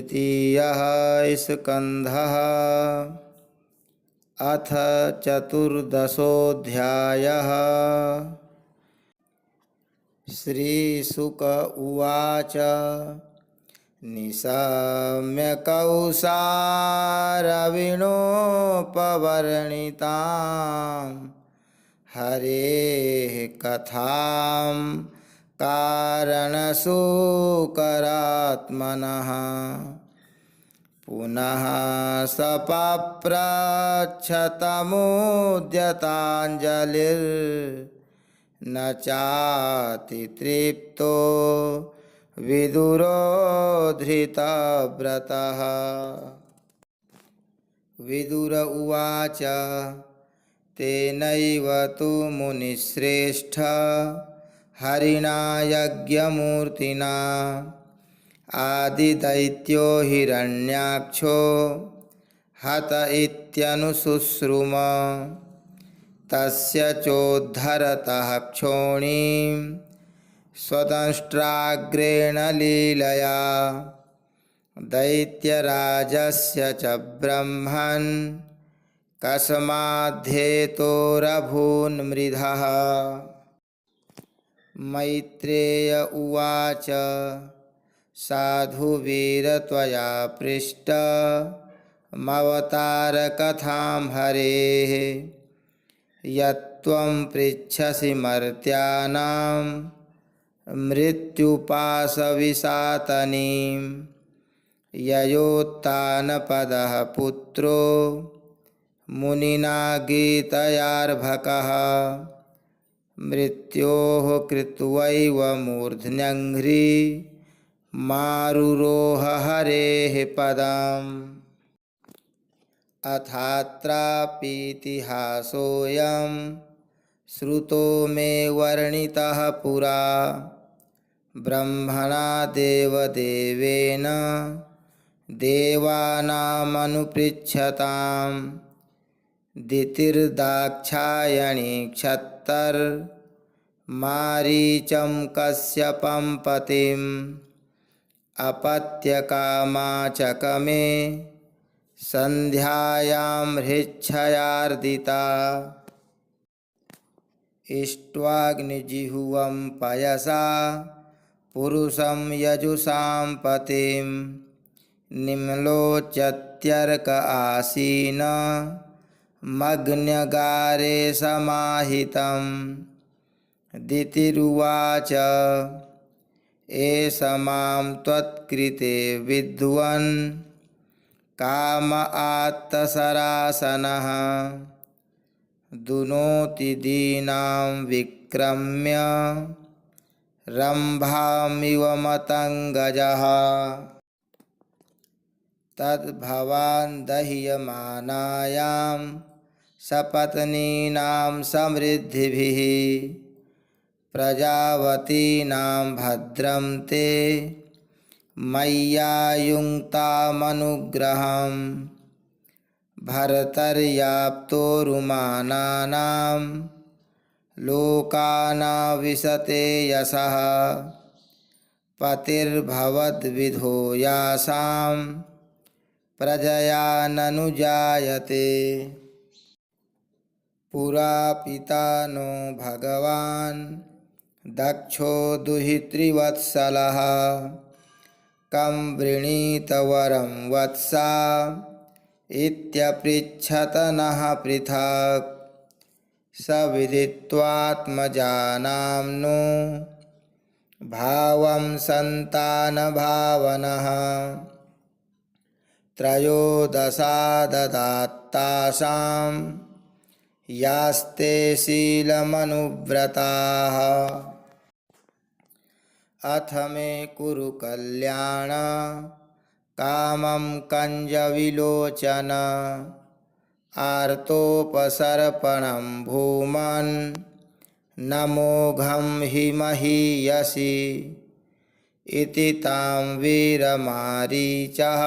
तृतीयः स्कन्धः। अथ चतुर्दशोऽध्यायः। श्रीशुक उवाच निशाम्यकौसारविणोपवर्णितां हरेः कथां कारणसुकरात्मनः पुनः सपप्रच्छतमुद्यताञ्जलिर्न चातितृप्तो विदुरो धृतव्रतः विदुर उवाच तेनैव तु मुनिश्रेष्ठ हरिणा यज्ञमूर्तिना आदिदैत्यो हिरण्याक्षो हत इत्यनुशुश्रुम तस्य चोद्धरतः क्षोणीं स्वदंष्ट्राग्रेण लीलया दैत्यराजस्य च ब्रह्मन् कस्माद्धेतोरभून्मृधः। मैत्रेय उवाच साधुवीर त्वया पृष्टमवतारकथां हरेः, यत्त्वं पृच्छसि मर्त्यानां मृत्युपाशविशातनीं ययोत्तानपदः पुत्रो, मुनिना गीतयार्भकः, मृत्योः कृत्वैव मूर्ध्न्यङ्घ्रि मारुरोह हरेः पदम्। अथात्रापीतिहासोऽयं श्रुतो मे वर्णितः पुरा। ब्रह्मणा देवदेवेन देवानामनुपृच्छतां दितिर्दाक्षायणी क्षत्तर्मारीचं कश्यपं पतिम् अपत्यकामाचकमे सन्ध्यायां हृच्छयार्दिता। इष्ट्वाग्निजिह्वं पयसा पुरुषं यजुषां पतिं निम्लोच्यत्यर्क आसीन मग्न्यगारे समाहितं। दितिरुवाच। एष माँ त्वत्कृते विद्वन् काम आत्तसरासनः। दुनोति दीनां विक्रम्य रम्भामिव मतङ्गजः तद्भवान् सपत्नीनां समृद्धिभिः। प्रजावतीनां भद्रं ते मय्यायुङ्क्तामनुग्रहं भर्तर्याप्तोरुमानानां लोकानाविशते यशः पतिर्भवद्विधो यासां प्रजया ननुजायते। पुरा पिता नो भगवान् दक्षो दुहितृवत्सलः कं वृणीतवरं वत्सा इत्यपृच्छत नः पृथक्। स विदित्वात्मजानाम्नो भावं सन्तानभावनः। त्रयोदशाददात्तासां यास्ते शीलमनुव्रताः। अथ मे कुरु कल्याण, कामं कञ्जविलोचन, आर्तोपसर्पणं भूमन् न मोघं हि महीयसि इति तां वीरमारीचः,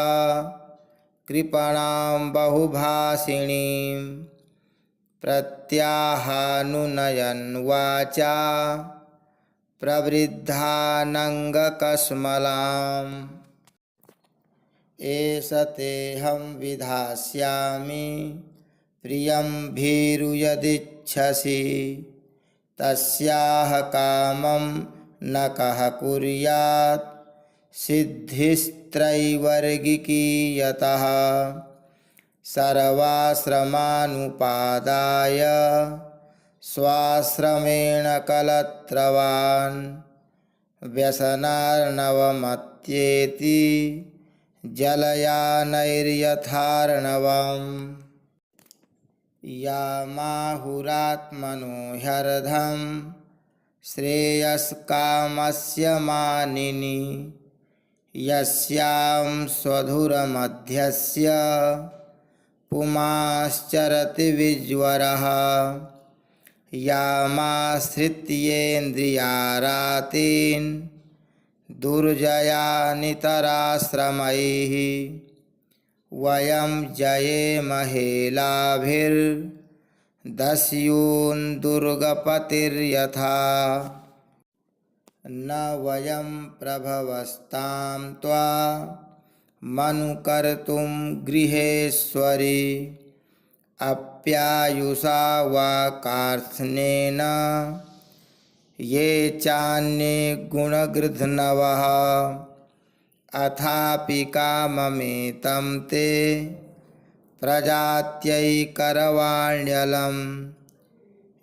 कृपणां बहुभाषिणीं प्रत्याहानुनयन् वाचा प्रवृद्धानङ्गकस्मलाम्। एष तेऽहं विधास्यामि, प्रियं भीरुयदिच्छसि। तस्याह कामं न कः कुर्यात् सिद्धिस्त्रैवर्गिकी यतः सर्वाश्रमानुपादाय स्वाश्रमेण कलत्रवान् व्यसनार्णवमत्येति जलयानैर्यथार्णवम् यामाहुरात्मनो ह्यर्धं श्रेयस्कामस्य मानिनि यस्यां स्वधुरमध्यस्य पुमाश्चरति विज्वरः। यामाश्रित्येन्द्रियारातीन् दुर्जया नितराश्रमैः वयं जयेमहे लाभिर्दस्यून् दुर्गपतिर्यथा। न वयं प्रभवस्तां त्वा मनुकर्तुं गृहेश्वरि। अप्यायुषा वा कार्त्स्नेन। ये चान्ये गुणगृध्नवः। अथापि काममेतं ते प्रजात्यैकरवाण्यलं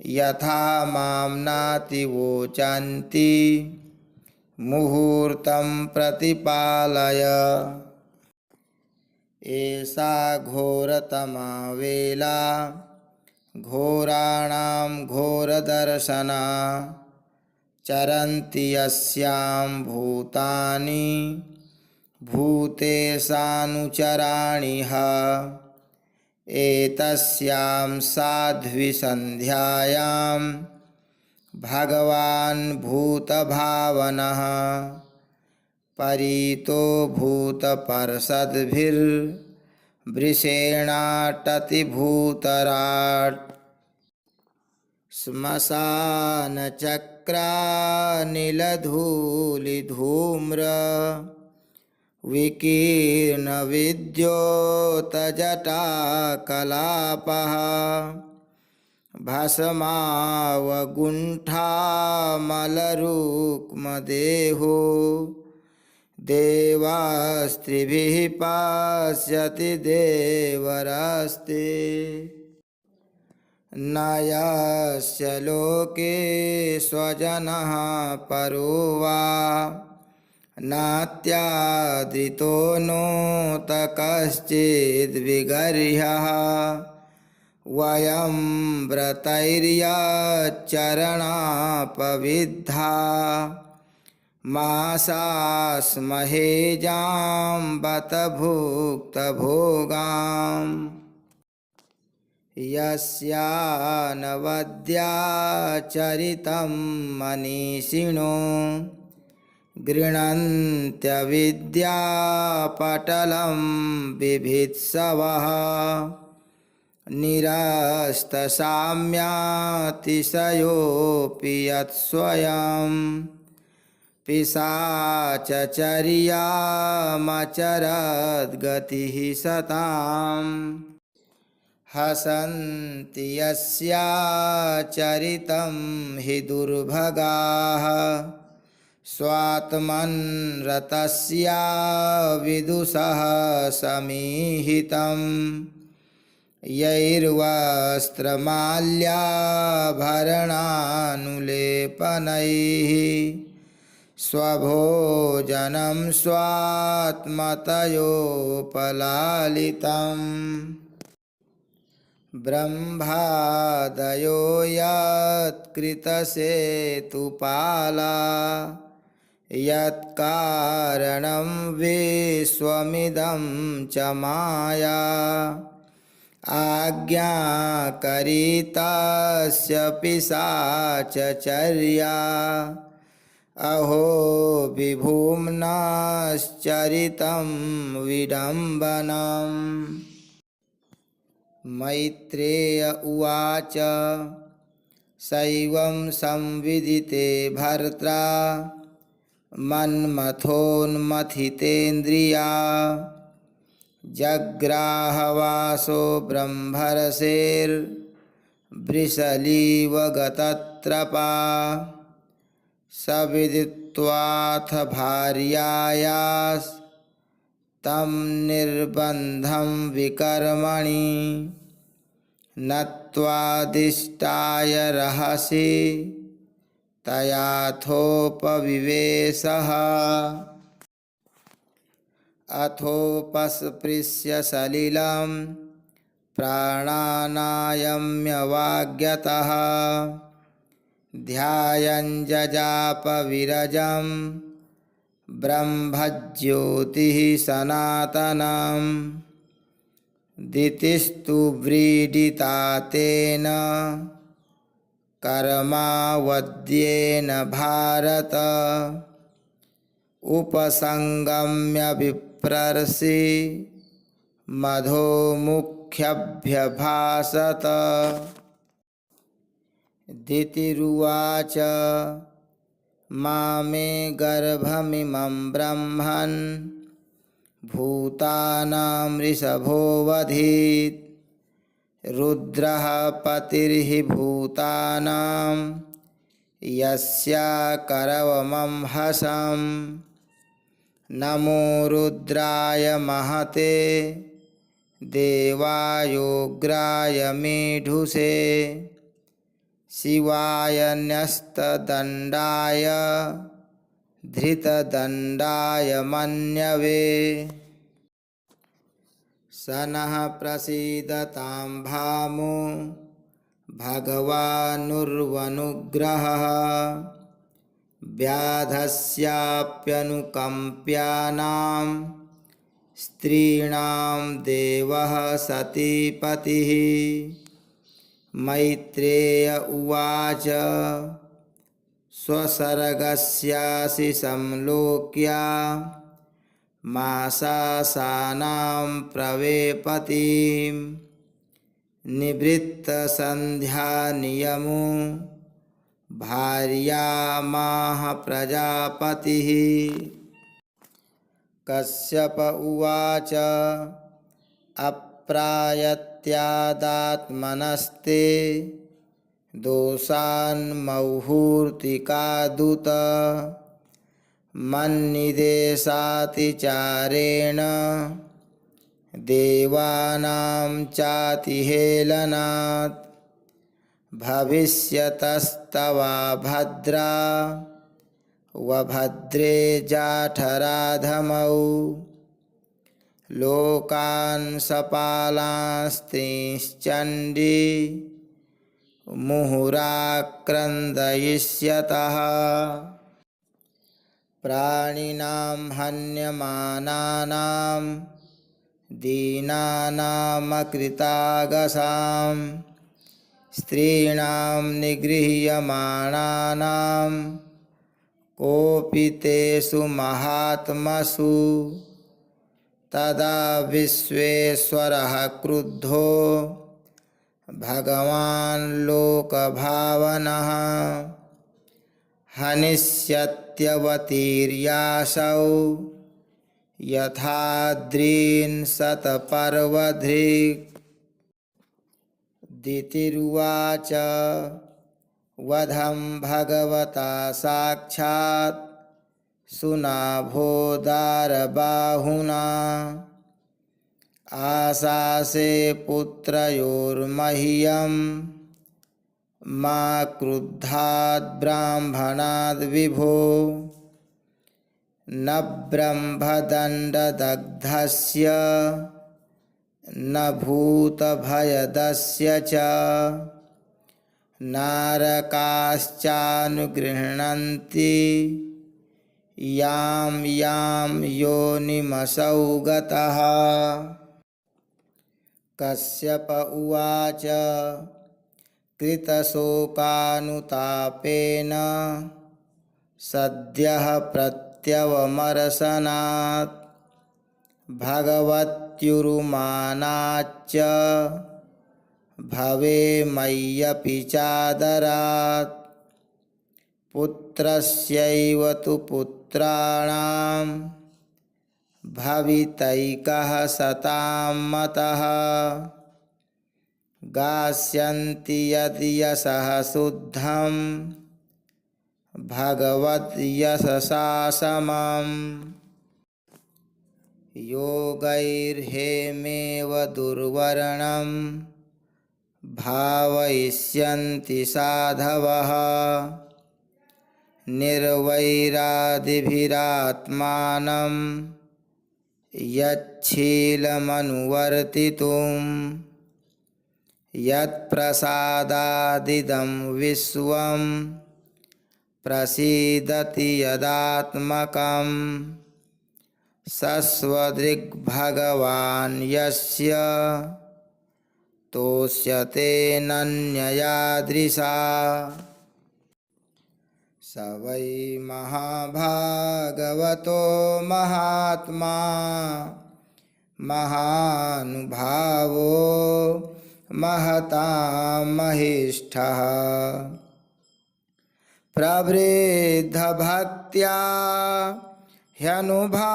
यथा माँ प्रतिपालय। एषा घोरतमा वेला घोराणां घोरदर्शना। चरन्ति यस्यां भूतानि। भूतेशानुचराणि एतस्यां साध्विसन्ध्यायां। भगवान् भूतभावनः। परीतो भूतपर्षद्भिर्वृषेणाटतिभूतराट् श्मशानचक्रानिलधूलिधूम्र विकीर्णविद्योतजटाकलापः भस्मावगुण्ठामलरुक्मदेहो। देवास्त्रिभिः पास्यति देवरास्ते। न यस्य लोके स्वजनः परो वा नोत कश्चिद्विगर्ह्यः वयं व्रतैर्यच्चरणापविद्धा। मासास्महे जाम्बत भुक्तभोगाम् यस्यानवद्याचरितं मनीषिणो गृह्णन्त्यविद्यापटलं बिभित्सवः। निरस्तसाम्यातिशयोऽपि यत्स्वयं पिशाचचर्यामचरद्गतिः सताम्। हसन्ति यस्याचरितं हि दुर्भगाः। स्वात्मन् रतस्या विदुषः समीहितं यैर्वस्त्रमाल्याभरणानुलेपनैः स्वभोजनं स्वात्मतयोपलालितम्। ब्रह्मादयो यत्कृतसेतुपाला यत्कारणं विश्वमिदं च माया। आज्ञाकरितस्य पिशाचचर्या अहो विभुम्नाश्चरितं विडम्बनम्। मैत्रेय उवाच सैवं संविदिते भर्त्रा। मन्मथोन्मथितेन्द्रिया जग्राहवासो ब्रह्मर्षेर्वृषलीव गतत्रपा स विदित्वाथ भार्यायास्तं निर्बन्धं विकर्मणि नत्वादिष्टाय रहसि तयाथोपविवेशः अथोपस्पृश्य सलिलं प्राणानायम्यवाग्यतः। ध्यायञ्जजापविरजं ब्रह्मज्योतिः सनातनम् दितिस्तु व्रीडिता तेन कर्मावद्येन भारत। उपसङ्गम्य विप्रर्षि मधोमुख्यभ्यभासत। दितिरुवाच। मामे गर्भमिमं ब्रह्मन्। भूतानां वृषभोऽवधीत् रुद्रः पतिर्हि भूतानां। यस्याकरवमं हसं नमो रुद्राय महते। देवायोग्राय मेढुषे शिवाय न्यस्तदण्डाय धृतदण्डाय मन्यवे। स नः प्रसीदतां भामो भगवानुर्वनुग्रहः। व्याधस्याप्यनुकम्प्यानां स्त्रीणां देवः सतीपतिः मैत्रेय उवाच। स्वसर्गस्यासि संलोक्या। मासासानां प्रवेपतिं। निवृत्तसन्ध्यानियमो। भार्यामाह प्रजापतिः। कश्यप उवाच अप्रायत्यादात्मनस्ते दोषान्मौहूर्तिकादुत। मन्निदेशातिचारेण देवानां चातिहेलनात् भविष्यतस्तवा भद्रा। वभद्रे जाठराधमौ। लोकान् सपालास्त्रिश्चण्डी मुहुराक्रन्दयिष्यतः। प्राणिनां हन्यमानानां दीनानामकृतागसां स्त्रीणां निगृह्यमाणानां कोऽपि तेषु महात्मसु तदा विश्वेश्वरः क्रुद्धो। भगवान् लोकभावनः हनिष्यत्यवतीर्यासौ। यथाद्रीन् शतपर्वधृक् दितिरुवाच। वधं भगवता साक्षात्। सुनाभोदारबाहुना। आशासे पुत्रयोर्मह्यं मा क्रुद्धाद्ब्राह्मणाद्विभो न ब्रह्मदण्डदग्धस्य। न भूतभयदस्य च। नारकाश्चानुगृह्णन्ति। यां यां योनिमसौ गतः कश्यप उवाच कृतशोकानुतापेन सद्यः प्रत्यवमर्शनात् भगवत्युरुमानाच्च, भवे मय्यपि चादरात्। पुत्रस्यैव तु पुत्राणां भवितैकः सतां मतः। गास्यन्ति यद्यशः शुद्धं भगवद्यशसा समम् योगैर्हेमेव दुर्वर्णं भावयिष्यन्ति साधवः निर्वैरादिभिरात्मानं यच्छीलमनुवर्तितुं यत्प्रसादादिदं विश्वं प्रसीदति यदात्मकम् सस्वदृग्भगवान् यस्य तोष्यते नन्ययादृशा स वै महाभागवतो महात्मा। महानुभावो महतां महिष्ठः। प्रवृद्धभक्त्या ह्यनुभाविताशये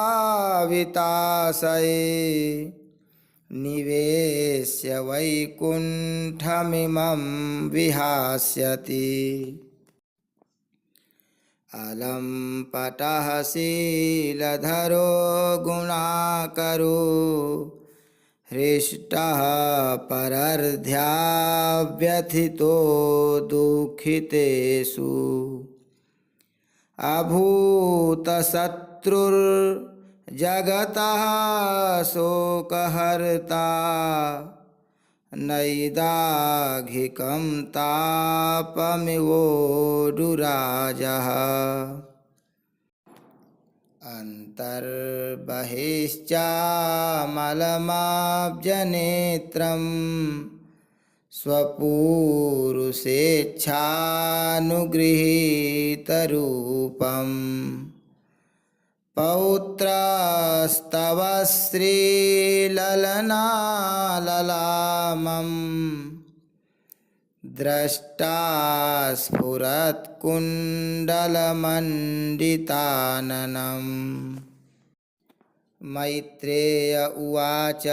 निवेश्य वैकुण्ठमिमं विहास्यति। અલમ પટહશીલધરો ગુણાકરો હૃષ્ટ પરર્ધ્યાવ્યથિતો દુઃખિતેષુ અભૂતશત્રુર્જગત શોકહર્તા नैदाघिकं तापमिवो डुराजः अन्तर्बहिश्चामलमाब्जनेत्रं स्वपूरुषेच्छानुगृहीतरूपम्। पौत्रस्तव श्रीललनाललामं द्रष्टा स्फुरत्कुण्डलमण्डिताननम् मैत्रेय उवाच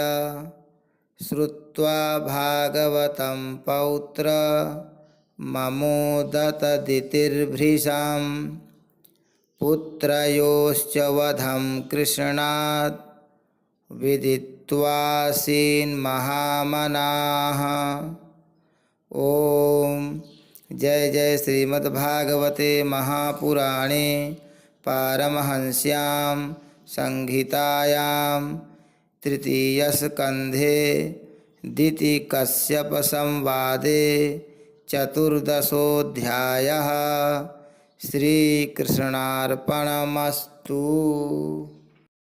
श्रुत्वा भागवतं पौत्र ममोदतदितिर्भृशां पुत्रयोश्च वधं कृष्णात् विदित्वासीन्महामनाः ॐ जय जय श्रीमद्भागवते महापुराणे पारमहंस्यां संहितायां तृतीयस्कन्धे दितिकश्यपसंवादे चतुर्दशोऽध्यायः। શ્રી કૃષ્ણાર્પણમસ્તુ